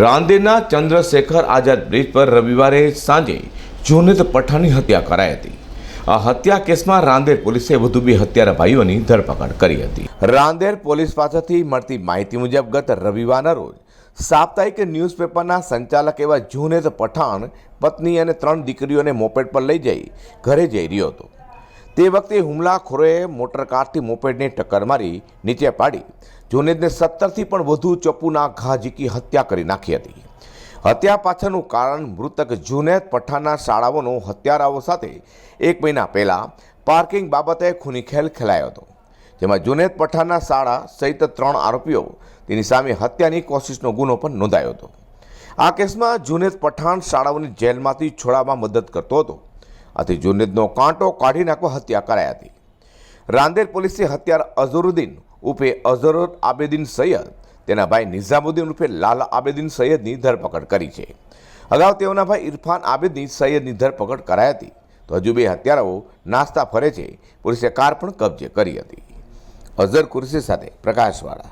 રાંદેરના Chandrashekhar Azad bridge પર રવિવારે સાંજે જુનેદ પઠાણની હત્યા કરાઈ હતી. આ હત્યા કેસમાં રાંદેર પોલીસે વધુ બે હત્યારા ભાઈઓની ધરપકડ કરી હતી. રાંદેર પોલીસ પાસેથી મળતી માહિતી મુજબ ગત રવિવારના રોજ સાપ્તાહિક ન્યૂઝપેપરના સંચાલક એવા જુનેદ પઠાણ, પત્ની અને ત્રણ દીકરીઓને મોપેડ પર લઈ જઈ ઘરે જઈ રહ્યો હતો. તે વખતે હુમલાખોરોએ મોટરકારથી મોપેડને ટક્કર મારી નીચે પાડી જુનેદને સત્તરથી પણ વધુ ચપ્પુના ઘા ઝીકી હત્યા કરી નાખી હતી. હત્યા પાછળનું કારણ મૃતક જુનેદ પઠાણના શાળાઓનો હત્યારાઓ સાથે એક મહિના પહેલાં પાર્કિંગ બાબતે ખૂની ખેલ ખેલાયો હતો, જેમાં જુનેદ પઠાણના શાળા સહિત ત્રણ આરોપીઓ તેની સામે હત્યાની કોશિશનો ગુનો પણ નોંધાયો હતો. આ કેસમાં જુનેદ પઠાણ શાળાઓની જેલમાંથી છોડાવવા મદદ કરતો હતો. આથી જુનેદનો કાંટો કાઢી નાખવા હત્યા કરાઈ હતી. રાંદેર પોલીસે હત્યાર અઝરુદ્દીન ઉર્ફે અઝર આબેદીન સૈયદ, તેના ભાઈ નિઝામુદ્દીન ઉર્ફે લાલ આબેદીન સૈયદની ધરપકડ કરી છે. અગાઉ તેઓના ભાઈ ઇરફાન આબેદની સૈયદની ધરપકડ કરાઈ હતી. તો હજુ બે હત્યારાઓ નાસ્તા ફરે છે. પોલીસે કાર પણ કબજે કરી હતી. અઝર કુરશી સાથે પ્રકાશવાળા.